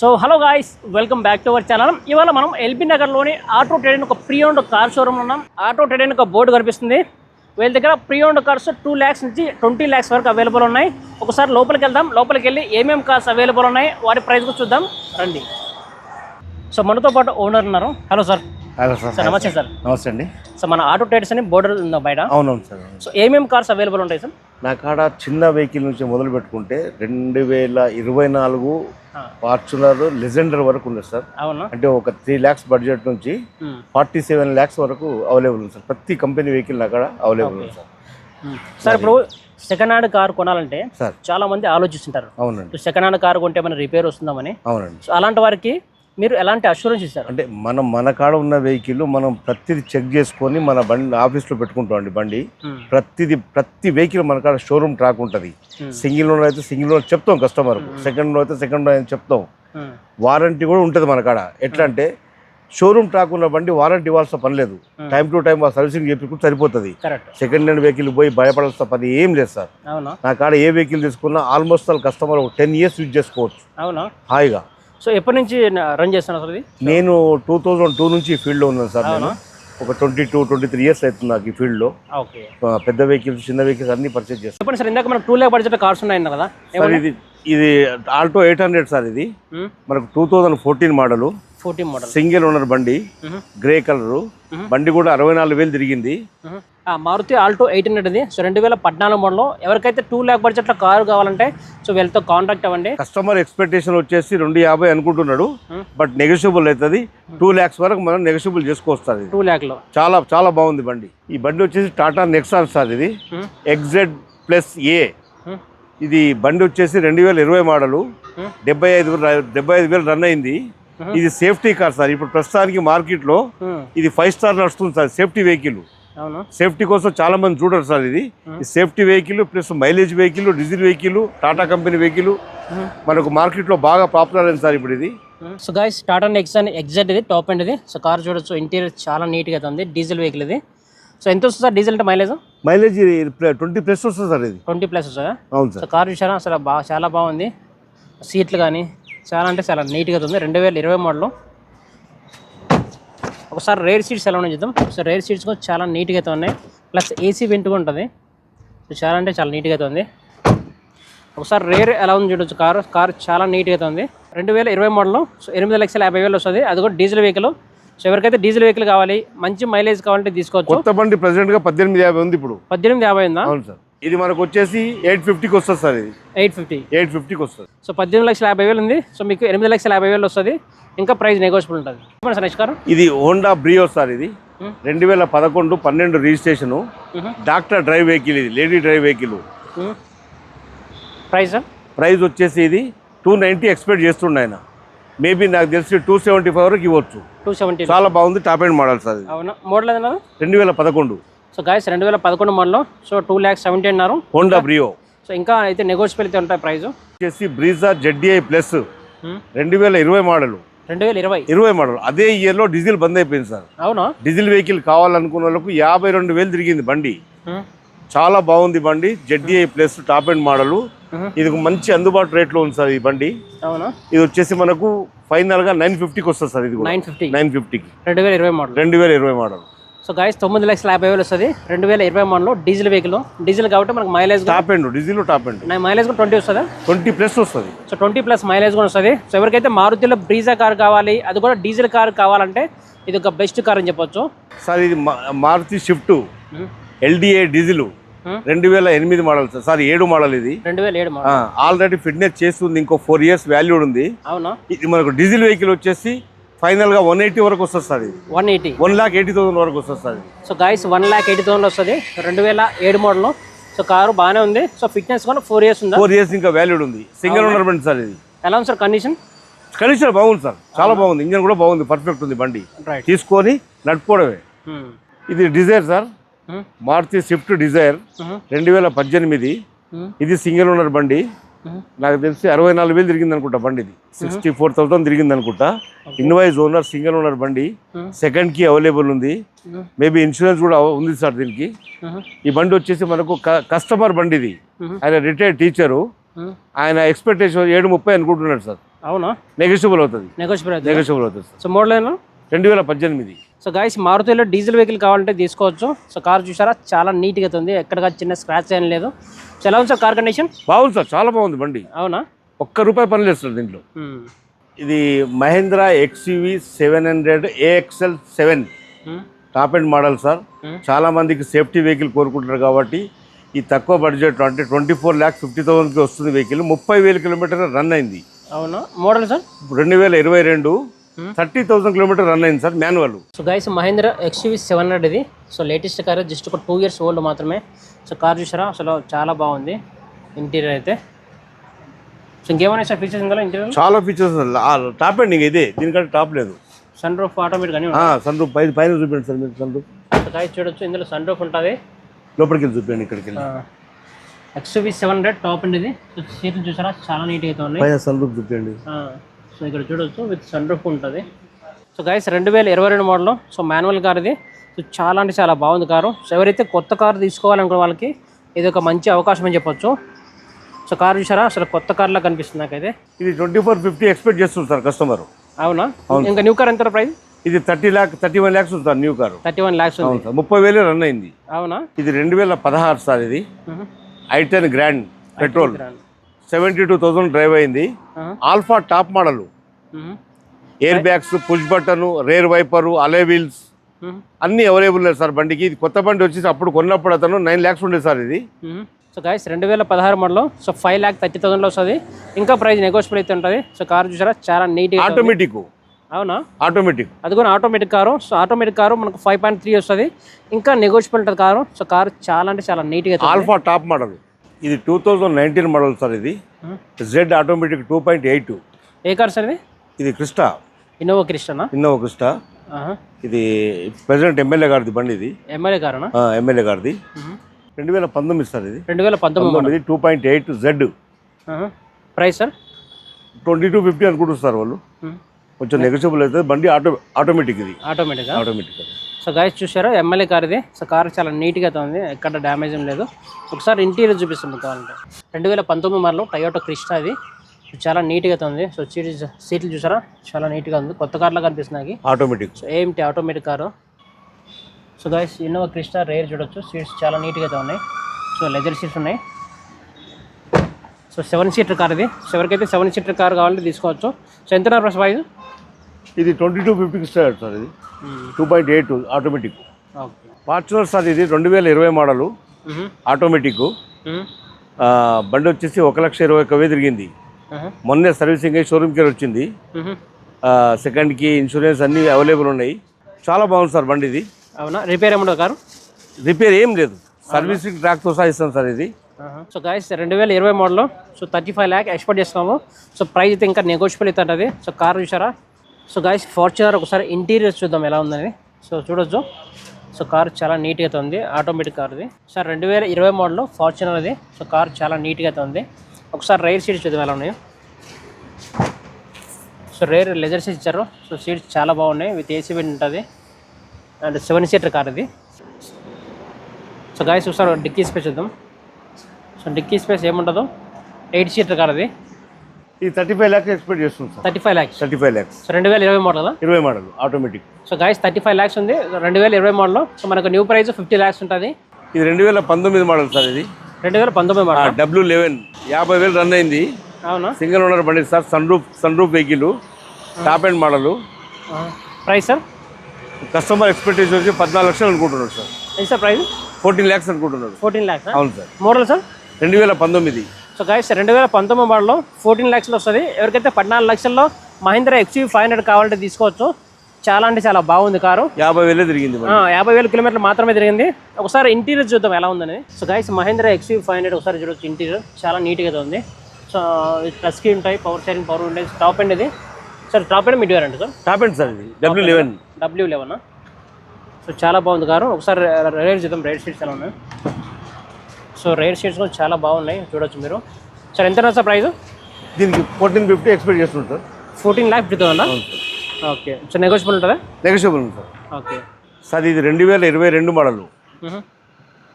So hello guys welcome back to our channel ఇవాళ మనం LB నగర్లోని ఆటో ట్రేడ్ ఒక ప్రీ ఓన్డ్ కార్ షోరూమ్ ఉన్నాం. ఆటో ట్రేడ్ ఒక బోర్డు కనిపిస్తుంది. వీళ్ళ దగ్గర pre owned cars two lakhs నుంచి ట్వంటీ ల్యాక్స్ వరకు అవైలబుల్ ఉన్నాయి. ఒకసారి లోపలికి వెళ్దాం. లోపలికి వెళ్ళి ఏమేమి కార్స్ అవైలబుల్ ఉన్నాయి వాటి ప్రైస్ కూడా చూద్దాం. రండి. సో మనతో పాటు ఓనర్ ఉన్నారు. Hello sir hello sir sir నమస్తే సార్ నమస్తే అండి. సో మన ఆటో ట్రేడ్స్ అని బోర్డర్ ఉందా బయట? అవునవును సార్. సో ఏమేమి కార్స్ అవైలబుల్ ఉంటాయి సార్ నా కాడ చిన్న వెహికల్ నుంచి మొదలు పెట్టుకుంటే రెండు వేల ఇరవై నాలుగు. ఫార్చునర్ లెజెండర్ వరకు ఉంది సార్. అవునా? అంటే ఒక త్రీ ల్యాక్స్ బడ్జెట్ నుంచి. ఫార్టీ సెవెన్ ల్యాక్స్ వరకు అవైలబుల్ ఉంది సార్. ప్రతి కంపెనీ వెహికల్ నా కాడ అవైలబుల్ ఉంది సార్. సార్ ఇప్పుడు సెకండ్ హ్యాండ్ కార్ కొనాలంటే సార్. చాలా మంది ఆలోచిస్తుంటారు. అవునండి. సెకండ్ హ్యాండ్ కార్ కొంటే మన రిపేర్ వస్తుందామని అవునండి. అలాంటి వారికి మీరు ఎలాంటి అష్యూరెన్స్ ఇస్తారు? అంటే మనం మన కాడ ఉన్న వెహికల్ మనం ప్రతిది చెక్ చేసుకొని మన బండి ఆఫీస్లో పెట్టుకుంటాం అండి బండి. ప్రతిది ప్రతి వెహికల్ మన కాడ షోరూమ్ ట్రాక్ ఉంటుంది. సింగిల్ ఓనర్ అయితే సింగిల్ ఓనర్ చెప్తాం కస్టమర్కు సెకండ్ ఓనర్ అయితే సెకండ్ అని చెప్తాం. వారంటీ కూడా ఉంటుంది మన కాడ. ఎట్లా అంటే షోరూమ్ ట్రాక్ ఉన్న బండి వారంటీ ఇవ్వాల్సిన పని లేదు. టైం టు టైం సర్వీసింగ్ చేపించుకుంటే సరిపోతుంది. సెకండ్ హ్యాండ్ వెహికల్ పోయి భయపడాల్సిన పని ఏం లేదు సార్. నా కాడ ఏ వెహికల్ తీసుకున్నా ఆల్మోస్ట్ వాళ్ళ కస్టమర్ ఒక టెన్ ఇయర్స్ యూజ్ చేసుకోవచ్చు. హాయిగా. సో ఎప్పటి నుంచి రన్ చేస్తున్నారు సార్ ఇది? నేను టూ థౌజండ్ టూ నుంచి ఈ ఫీల్డ్లో ఉన్నాను సార్ నేను? ఒక twenty two twenty three years అవుతుంది నాకు ఈ ఫీల్డ్లో. ఓకే. పెద్ద వెహికల్స్ చిన్న వెహికల్స్ అన్ని పర్చేజ్ చేస్తాను. చెప్పండి సార్ ఇందాక మనకు టూ ల్యాక్ బడ్జెట్ కార్స్ ఉన్నాయి కదా సార్ ఇది ఇది ఆల్టో ఎయిట్ హండ్రెడ్ సార్ ఇది. మనకు two thousand fourteen model model. Single owner బండి గ్రే కలరు. బండి కూడా అరవై నాలుగు వేలు తిరిగింది. మారుతి ఆల్టో ఎయిట్ హండ్రెడ్ ఇది. సో రెండు వేల పద్నాలుగు మోడల్. ఎవరికైతే టూ ల్యాక్ బడ్జెట్లో కారు కావాలంటే సో వీళ్ళతో కాంటాక్ట్ అవ్వండి. కస్టమర్ ఎక్స్పెక్టేషన్ వచ్చేసి రెండు యాభై అనుకుంటున్నాడు. బట్ నెగోషియబుల్ అవుతుంది. టూ ల్యాక్స్ వరకు మనం నెగోషియబుల్ చేసుకోవస్తుంది. టూ ల్యాక్లో చాలా చాలా బాగుంది బండి. ఈ బండి వచ్చేసి టాటా నెక్సాన్ సార్ ఇది. ఎగ్జెడ్ ప్లస్ ఏ ఇది బండి వచ్చేసి రెండు వేల ఇరవై మోడలు. డెబ్బై ఐదు డెబ్బై ఐదు వేలు రన్ అయింది. ఇది సేఫ్టీ కార్ సార్. ఇప్పుడు ప్రస్తుతానికి మార్కెట్లో ఇది ఫైవ్ స్టార్ నడుస్తుంది సార్ సేఫ్టీ వెహికల్. అవును? సేఫ్టీ కోసం చాలా మంది చూడరు సార్ ఇది. Safety vehicle plus mileage vehicle diesel vehicle Tata company vehicle. మనకు మార్కెట్లో బాగా పాపులర్ అయింది సార్ ఇప్పుడు ఇది. So guys Tata Nexon exact ఇది టాప్ అండ్ ఇది. సో కార్ చూడొచ్చు ఇంటీరియర్ చాలా నీట్గా ఉంది డీజిల్ వెహికల్ ఇది. సో ఎంత వస్తుంది సార్ డీజిల్ అంటే మైలేజ్ మైలేజ్ ట్వంటీ ప్లస్ వస్తుంది సార్ ఇది. ట్వంటీ ప్లస్ వస్తుందా? అవును సో సార్ కార్ చూసారా అసలు బాగా చాలా బాగుంది. సీట్లు కానీ చాలా అంటే చాలా నీట్గా ఉంది. రెండు వేల ఇరవై మోడల్. ఒకసారి రేర్ సీట్స్ ఎలా ఉన్నాయి చూద్దాం. సో రేర్ సీట్స్ కూడా చాలా నీట్గా అయితే ఉన్నాయి. ప్లస్ ఏసీ వెంట్ కూడా ఉంటుంది. సో చాలా అంటే చాలా నీట్గా అయితే ఉంది. ఒకసారి రేర్ ఎలా ఉంది చూడొచ్చు. కారు కారు చాలా నీట్గా అయితే ఉంది. రెండు వేల ఇరవై మోడల్. సో ఎనిమిది లక్షల యాభై వేలు వస్తుంది. అది కూడా డీజిల్ వెహికల్. సో ఎవరికైతే డీజిల్ వెహికల్ కావాలి మంచి మైలేజ్ కావాలంటే తీసుకోవచ్చు. కొత్త బండి ప్రెసెంట్గా పద్దెనిమిది యాభై ఉంది ఇప్పుడు. పద్దెనిమిది యాభై ఉందా? అవును సార్. ఇది మనకు వచ్చేసి ఎయిట్ ఫిఫ్టీకి వస్తుంది సార్ ఇది. Eight fifty. ఎయిట్ ఫిఫ్టీకి వస్తుంది. సో పద్దెనిమిది లక్షల యాభై వేలు ఉంది. సో మీకు ఎనిమిది లక్షల యాభై వేలు వస్తుంది. ఇంకా ప్రైస్ నెగోషియబుల్ ఉంటుంది. చెప్పండి సార్ నెక్స్ట్ కారు ఇది హోండా బ్రియో సార్ ఇది. రెండు వేల పదకొండు పన్నెండు రిజిస్ట్రేషను. డాక్టర్ డ్రైవ్ వెహికల్ ఇది lady drive vehicle. Price price వచ్చేసి ఇది టూ నైంటీ ఎక్స్పెక్ట్ చేస్తుండే ఆయన. మేబీ నాకు తెలిసి టూ సెవెంటీ ఫైవ్ వరకు ఇవ్వచ్చు. టూ సెవెంటీ చాలా బాగుంది టాప్ అండ్ మోడల్ సార్ అవునా? మోడల్ రెండు వేల పదకొండు. సో గాయస్ రెండు వేల పదకొండు model so two lakhs seventy అన్నారు హోండా బ్రియో సో ఇంకా అయితే నెగోషియబుల్ అయితే ఉంటాయి ప్రైస్ వచ్చేసి బ్రీజా జెడ్డీఐ ప్లస్ రెండు వేల ఇరవై మోడల్ రెండు వేల ఇరవై. ఇరవై మోడల్ అదే ఇయర్లో డీజిల్ బంద్ అయిపోయింది సార్. అవునా? డీజిల్ వెహికల్ కావాలనుకున్న వాళ్ళకు యాభై రెండు వేలు తిరిగింది బండి. Hmm. చాలా బాగుంది బండి ZDI plus top end model ఇది మంచి అందుబాటు రేట్లో ఉంది సార్ ఈ బండి. అవునా? ఇది వచ్చేసి మనకు ఫైనల్గా నైన్ ఫిఫ్టీకి వస్తుంది సార్ ఇది నైన్ ఫిఫ్టీ. నైన్ ఫిఫ్టీకి. రెండు వేల ఇరవై మోడల్ రెండు వేల ఇరవై మోడల్ సో గాయస్ తొమ్మిది లక్షల యాభై వేలు వస్తుంది. రెండు వేల ఇరవై మోడల్ డీజిల్ వెహికల్. డీజిల్ కాబట్టి మనకు mileage top end diesel top end mileage కూడా ట్వంటీ వస్తుందా? ట్వంటీ ప్లస్ వస్తుంది. సో ట్వంటీ ప్లస్ మైలేజ్ కూడా వస్తుంది. సో ఎవరికైతే మారుతిలో బ్రీజా కార్ కావాలి అది కూడా డీజిల్ కార్ కావాలంటే ఇది ఒక బెస్ట్ కార్ అని చెప్పొచ్చు. సార్ ఇది Maruti Swift LDA diesel. Hmm. రెండు వేల ఎనిమిది మోడల్ సార్. సార్ ఏడు మోడల్ ఇది. రెండు వేల ఏడు ఆల్రెడీ ఫిట్నెస్ చేస్తుంది. ఇంకో ఫోర్ ఇయర్స్ వాల్యూ ఉంది. అవునా? ఇది మనకు డీజిల్ వెహికల్ వచ్చేసి ఫైనల్గా వన్ ఎయిటీ వరకు వస్తుంది. One eighty one lakh eighty thousand వరకు వస్తుంది. So guys one lakh eighty thousand వస్తుంది. రెండు వేల ఏడు మోడల్ సో కారు బాగానే ఉంది. సో ఫిట్నెస్ కూడా ఫోర్ ఇయర్స్ ఉందా? ఫోర్ ఇయర్స్ ఇంకా వాల్యూడ్ ఉంది. సింగిల్ ఓనర్ బండి సార్ ఇది. ఎలా ఉంది సార్ కండిషన్ కండిషన్ బాగుంది సార్ చాలా బాగుంది. ఇంజన్ కూడా బాగుంది. పర్ఫెక్ట్ ఉంది బండి. తీసుకొని నడుపుకోవడమే. ఇది Dzire sir Maruti Swift Dzire. రెండు వేల పద్దెనిమిది. ఇది సింగిల్ ఓనర్ బండి. నాకు తెలిసి అరవై నాలుగు వేలు తిరిగింది అనుకుంటా బండి ఇది సిక్స్టీ ఫోర్ థౌసండ్ తిరిగింది అనుకుంటా ఇన్వాయిస్ ఓనర్ సింగిల్ ఓనర్ బండి సెకండ్కి అవైలబుల్ ఉంది మేబీ ఇన్సూరెన్స్ కూడా ఉంది సార్ దీనికి. ఈ బండి వచ్చేసి మనకు కస్టమర్ బండి ఇది ఆయన రిటైర్డ్ టీచరు ఆయన ఎక్స్పెక్టేషన్ ఏడు ముప్పై అనుకుంటున్నాడు సార్. అవునా? నెగోషియబుల్ అవుతుంది. నెగోషియబుల్ అవుతుంది. నెగోషియబుల్ అవుతుంది సార్. సో మోడల్ ఏనా? రెండు వేల పద్దెనిమిది. సో గాయస్ మారుతిలో డీజిల్ వెహికల్ కావాలంటే తీసుకోవచ్చు. సో కార్ చూసారా? చాలా నీట్గా ఉంది. ఎక్కడ చిన్న స్క్రాచ్ ఏం లేదు. సో ఎలా ఉంది సార్ కార్ కండిషన్ బాగుంది సార్ చాలా బాగుంది బండి. అవునా? ఒక్క రూపాయి పని లేదు సార్ దీంట్లో. ఇది Mahindra XUV seven hundred AXL seven. Top end model sir. చాలా మందికి సేఫ్టీ వెహికల్ కోరుకుంటారు కాబట్టి ఈ తక్కువ బడ్జెట్ అంటే ట్వంటీ ఫోర్ ల్యాక్ ఫిఫ్టీ థౌసండ్కి వస్తుంది వెహికల్ ముప్పై వేల కిలోమీటర్ రన్ అయింది. అవునా? Model sir? రెండు వేల ఇరవై రెండు థర్టీ థౌసండ్ కిలోమీటర్ రన్ అయింది sir manual. So guys Mahindra XUV seven hundred ఇది. సో లేటెస్ట్ కార్ జస్ట్ ఒక టూ ఇయర్స్ ఓల్డ్ మాత్రమే. సో కార్ చూసారా? అసలు చాలా బాగుంది. ఇంటీరియర్ అయితే. సో ఇంకేమైనా సార్ ఫీచర్స్ ఇందులో ఇంటీరియర్? చాలా ఫీచర్స్ టాప్ అండ్ ఇంకా ఇదే. దీనికంటే టాప్ లేదు. సన్ రూఫ్ ఆటోమేటిక్ అని సన్ రూప్ పైన పైన చూపించండి సార్ మీరు సన్ రూప్ సో గైస్ చూడొచ్చు. ఇందులో సన్ రూఫ్ ఉంటుంది. లోపలికి వెళ్ళి చూపించండి ఇక్కడికి వెళ్ళి. XUV seven hundred top end ఇది. సో సీట్లు చూసారా? చాలా నీట్గా అయితే ఉన్నాయి. పైన సన్ రూప్ చూపించండి సో ఇక్కడ చూడొచ్చు విత్ సన్ రూఫ్ ఉంటుంది. సో గైస్ రెండు వేల ఇరవై రెండు మోడల్ సో మాన్యువల్ కార్ ఇది. సో చాలా అంటే చాలా బాగుంది కారు. సో ఎవరైతే కొత్త కారు తీసుకోవాలనుకునే వాళ్ళకి ఇది ఒక మంచి అవకాశం అని చెప్పొచ్చు. సో కారు చూసారా? అసలు కొత్త కార్లా కనిపిస్తుంది నాకైతే. ఇది ట్వంటీ ఫోర్ ఫిఫ్టీ ఎక్స్పెక్ట్ చేస్తుంది సార్ కస్టమర్ అవునా? ఇంకా న్యూ కార్ ఎంత ప్రైస్ ఇది thirty lakh thirty one lakhs ఉంది sir new car thirty one lakhs ఉంది. అవును సార్. ముప్పై వేలు రన్ అయింది. అవునా? ఇది రెండు వేల పదహారు సార్ ఇది. మ్మ్. I ten grand petrol. Seventy two thousand drive అయింది. Alpha top model. Air bags push button rear wiper alloy wheels. అన్నీ అవైలబుల్ ఉన్నాయి సార్ బండికి. ఇది కొత్త బండి వచ్చేసి అప్పుడు కొన్నప్పుడు అతను నైన్ ల్యాక్స్ ఉండేది సార్ ఇది. సో గాయస్ రెండు వేల పదహారు model. So five lakh thirty థౌసండ్లో వస్తుంది. ఇంకా ప్రైస్ నెగోషియబుల్ అయితే ఉంటుంది. సో కార్ చూసారా? చాలా నీట్గా ఆటోమేటిక్ అవునా? ఆటోమేటిక్ అది కూడా automatic car so automatic car మనకు ఫైవ్ పాయింట్ త్రీ వస్తుంది. ఇంకా నెగోషియబుల్ ఉంటుంది కారు సో కారు చాలా అంటే చాలా నీట్గా ఆల్ఫా టాప్ మోడల్. ఇది two thousand nineteen model sir ఇది. Z automatic two point eight ఏ కార్ సార్ ఇది? ఇది క్రిస్టా ఇన్నోవా క్రిస్టనా ఇన్నోవా క్రిస్టా ఇది ప్రెసిడెంట్ ఎమ్మెల్యే గారిది బండి ఇది. ఎమ్మెల్యే ఆ, ఎమ్మెల్యే గారిది. రెండు వేల పంతొమ్మిది సార్ ఇది. రెండు వేల పంతొమ్మిది two point eight Z price sir twenty two fifty అనుకుంటున్నారు సార్ వాళ్ళు. కొంచెం నెగోషియబుల్ అవుతుంది బండి ఆటో ఆటోమేటిక్ ఇది. ఆటోమేటిక్గా ఆటోమేటిక్ సో గాయస్ చూసారా ఎమ్మెల్యే కార్ ఇది. సో కార్ చాలా నీట్గా ఉంది. ఎక్కడ డ్యామేజ్ ఏం లేదు. ఒకసారి ఇంటీరియర్ చూపిస్తుంది కావాలంటే. రెండు వేల పంతొమ్మిది మరలో టయోటో క్రిస్టా ఇది. చాలా నీట్గా ఉంది. సో సీట్ సీట్లు చూసారా చాలా నీట్గా ఉంది. కొత్త కార్లా కనిపిస్తుంది నాకు. ఆటోమేటిక్ సో ఏమిటి automatic car so guys Innova Crysta rear చూడొచ్చు. సీట్స్ చాలా నీట్గా ఉన్నాయి. సో లెదర్ సీట్స్ ఉన్నాయి. సో సెవెన్ సీటర్ కార్ ఇది. సో ఎవరికైతే సెవెన్ సీటర్ కార్ కావాలంటే తీసుకోవచ్చు. సో ఎంత ప్రైస్ ఇది ట్వంటీ టూ ఫిఫ్టీకి స్టార్ట్ సార్ ఇది. Two point eight automatic Fortuner sir ఇది రెండు వేల ఇరవై మోడలు. ఆటోమేటిక్ బండి వచ్చేసి ఒక లక్ష ఇరవై ఒక్క వేలు తిరిగింది. మొన్నే సర్వీసింగ్ అయ్యి షోరూమ్ కేర్ వచ్చింది. సెకండ్కి ఇన్సూరెన్స్ అన్నీ అవైలబుల్ ఉన్నాయి. చాలా బాగుంది సార్ బండి ఇది. అవునా? రిపేర్ ఏముండదు కారు? రిపేర్ ఏం లేదు. సర్వీసింగ్ ట్రాక్తో సహా ఇస్తాం సార్ ఇది. సో గాయస్ రెండు వేల ఇరవై model. So thirty five lakh expect చేస్తున్నాము. సో ప్రైస్ అయితే ఇంకా నెగోషియబుల్ అయితే ఉంటుంది సో కార్ చూసారా? సో గాయస్ ఫార్చునర్ ఒకసారి ఇంటీరియర్ చూద్దాం ఎలా ఉందని. సో చూడొచ్చు. సో కార్ చాలా నీట్గా అయితే ఉంది ఆటోమేటిక్ కార్ ఇది. సార్ రెండు వేల ఇరవై మోడల్ ఫార్చునర్ అది సో కార్ చాలా నీట్గా అయితే ఉంది ఒకసారి రైర్ సీట్స్ చూద్దాం ఎలా ఉన్నాయి. సో రేర్ లెజర్ సీట్స్ ఇచ్చారు. సో సీట్స్ చాలా బాగున్నాయి విత్ ఏసీ బెడ్ ఉంటుంది. అండ్ సెవెన్ సీటర్ కార్ ఇది. సో గాయస్ ఒకసారి డిక్కీ స్పేస్ చూద్దాం. సో డిక్కీ స్పేస్ ఏముంటుందో ఎయిట్ సీటర్ కార్ అది ఈ థర్టీ ఫైవ్ ల్యాక్స్ ఎక్స్పెక్ట్ చేస్తుంది sir. Thirty five lakhs thirty five lakhs రెండు వేల ఇరవై మోడల్? ఇరవై model automatic so guys thirty five lakhs ఉంది. రెండు వేల ఇరవై మోడల్. సో మనకు న్యూ ప్రైస్ ఫిఫ్టీ ల్యాక్స్ ఉంటుంది. ఇది రెండు వేల పంతొమ్మిది మోడల్ సార్ ఇది. రెండు వేల పంతొమ్మిది మోడల్ డబ్ల్యూ లెవెన్ యాభై వేలు రన్ అయింది. అవునా? సింగిల్ ఓనర్ బండి sir sunroof sunroof vehicle top end model price sir customer expectation వచ్చి పద్నాలుగు లక్షలు అనుకుంటున్నారు సార్. ఎంత సార్ ప్రైస్ ఫోర్టీన్ ల్యాక్స్ అనుకుంటున్నారు. ఫోర్టీన్ ల్యాక్స్ అవును సార్. మోడల్ సార్ రెండు వేల పంతొమ్మిది. సో గాయస్ రెండు వేల పంతొమ్మిది మోడల్లో ఫోర్టీన్ ల్యాక్స్లో వస్తుంది. ఎవరికైతే పద్నాలుగు లక్షల్లో మహీంద్రా ఎక్స్యూ ఫైవ్ హండ్రెడ్ కావాలంటే తీసుకోవచ్చు. చాలా అంటే చాలా బాగుంది కారు. యాభై వేలే తిరిగింది యాభై వేల కిలోమీటర్లు మాత్రమే తిరిగింది. ఒకసారి ఇంటీరియర్ చూద్దాం ఎలా ఉందని. So guys Mahindra XUV five hundred ఒకసారి చూడొచ్చు ఇంటీరియర్. చాలా నీట్గా ఉంది. సో టచ్ స్క్రీన్ ఉంటాయి పవర్ షేరింగ్ పవర్ ఉంటాయి టాప్ అండ్ ఇది. సార్ టాప్ అండ్ మిడ్ అండి సార్? టాప్ అండ్ సార్ ఇది. W eleven W eleven so చాలా బాగుంది కారు. ఒకసారి రేట్ చూద్దాం. రేట్ షీట్స్ ఎలా ఉన్నాయి? సో రేట్ షీట్స్ కూడా చాలా బాగున్నాయి. చూడొచ్చు మీరు. సార్ ఎంత సార్ ప్రైస్? దీనికి ఫోర్టీన్ ఫిఫ్టీ ఎక్స్పెక్ట్ చేస్తుంది sir. Fourteen lakh fifty thousand? Sir. Okay. So negotiable ఉంటుందా? Negotiable sir. ఓకే. సార్ ఇది రెండు వేల ఇరవై రెండు model.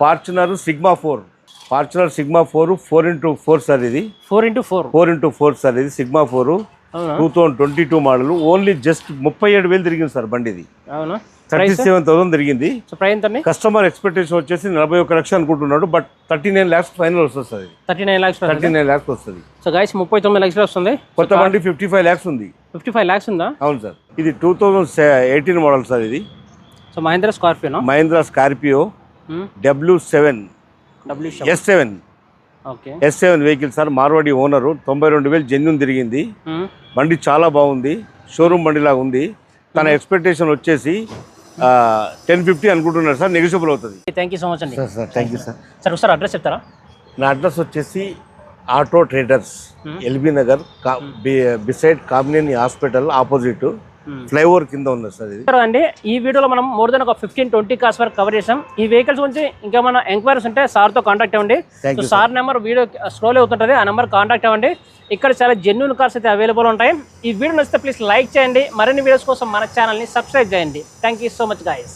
Fortuner Sigma four Fortuner Sigma four four into four sir ఇది. Four into four. Four into four sir ఇది. Sigma four two thousand twenty two model. Only just ముప్పై ఏడు వేలు తిరిగింది సార్ బండి ఇది అవునా? థర్టీ సెవెన్ థౌసండ్ తిరిగింది. కస్టమర్ ఎక్స్పెక్టేషన్ వచ్చేసి నలభై ఒక లక్ష అనుకుంటున్నాడు but thirty nine lakhs final వస్తుంది thirty nine lakhs thirty nine lakhs వస్తుంది. సో గైస్ ముప్పై తొమ్మిది లక్షలు వస్తుంది. కొత్త బండి ఫిఫ్టీ ఫైవ్ ల్యాక్స్ ఉంది. ఫిఫ్టీ ఫైవ్ ల్యాక్స్ ఉందా? అవును సార్. ఇది two thousand eighteen model sir ఇది. So Mahendra స్కార్పియోనా Mahindra Scorpio. W seven. W S seven. S seven vehicle sir Marwadi owner తొంభై రెండు వేలు జెన్యున్ తిరిగింది. బండి చాలా బాగుంది. షోరూమ్ బండిలాగా ఉంది. తన ఎక్స్పెక్టేషన్ వచ్చేసి టెన్ ఫిఫ్టీ అనుకుంటున్నారు సార్ నెగిషియబుల్ అవుతుంది. థ్యాంక్ యూ సో మచ్ అండి. Sir sir thank you sir sir ఒకసారి అడ్రస్ చెప్తారా? నా అడ్రస్ వచ్చేసి ఆటో ట్రేడర్స్ ఎల్బీ నగర్ కా beside Kamineni hospital opposite flyover కింద ఉంది సార్ ఇది. సరే అండి ఈ వీడియోలో మనం మోర్ దెన్ ఒక ఫిఫ్టీన్ ట్వంటీ కార్స్ వరకు కవర్ చేసాం ఈ వెహికల్స్ గురించి ఇంకా మన ఎంక్వైరీస్ ఉంటే సార్తో కాంటాక్ట్ అవ్వండి. సార్ నెంబర్ వీడియో స్క్రోల్ అవుతుంటుంది ఆ నెంబర్ కాంటాక్ట్ అవ్వండి. ఇక్కడ చాలా జెన్యున్ కార్స్ అయితే అవైలబుల్ ఉంటాయి. ఈ వీడియో నచ్చితే ప్లీజ్ లైక్ చేయండి. మరిన్ని వీడియోస్ కోసం మన ఛానల్ని సబ్స్క్రైబ్ చేయండి. Thank you so much guys